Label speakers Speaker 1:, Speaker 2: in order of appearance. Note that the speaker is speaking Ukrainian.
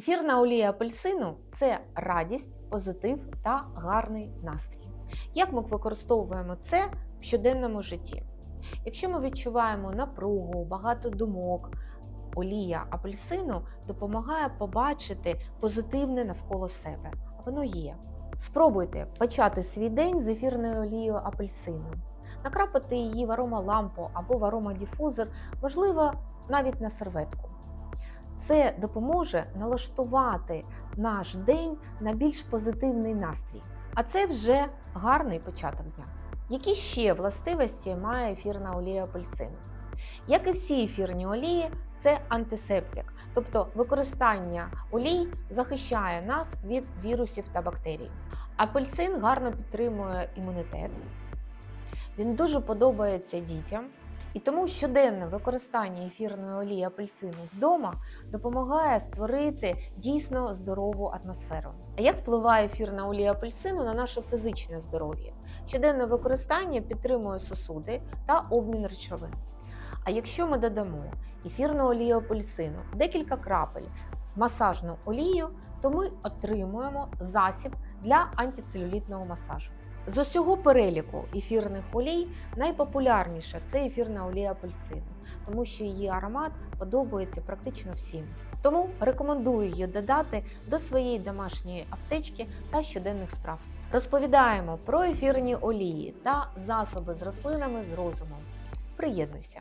Speaker 1: Ефірна олія апельсину це радість, позитив та гарний настрій. Як ми використовуємо це в щоденному житті? Якщо ми відчуваємо напругу, багато думок, олія апельсину допомагає побачити позитивне навколо себе. Воно є. Спробуйте почати свій день з ефірною олією апельсину. Накрапати її в аромалампу або в аромадіфузор, можливо, навіть на серветку. Це допоможе налаштувати наш день на більш позитивний настрій. А це вже гарний початок дня. Які ще властивості має ефірна олія апельсину? Як і всі ефірні олії, це антисептик, тобто використання олій захищає нас від вірусів та бактерій. Апельсин гарно підтримує імунітет. Він дуже подобається дітям, і тому щоденне використання ефірної олії апельсину вдома допомагає створити дійсно здорову атмосферу. А як впливає ефірна олія апельсину на наше фізичне здоров'я? Щоденне використання підтримує сосуди та обмін речовин. А якщо ми додамо ефірну олію апельсину, декілька крапель в масажну олію, то ми отримуємо засіб для антицелюлітного масажу. З усього переліку ефірних олій найпопулярніша це ефірна олія апельсину, тому що її аромат подобається практично всім. Тому рекомендую її додати до своєї домашньої аптечки та щоденних справ. Розповідаємо про ефірні олії та засоби з рослинами з розумом. Приєднуйся!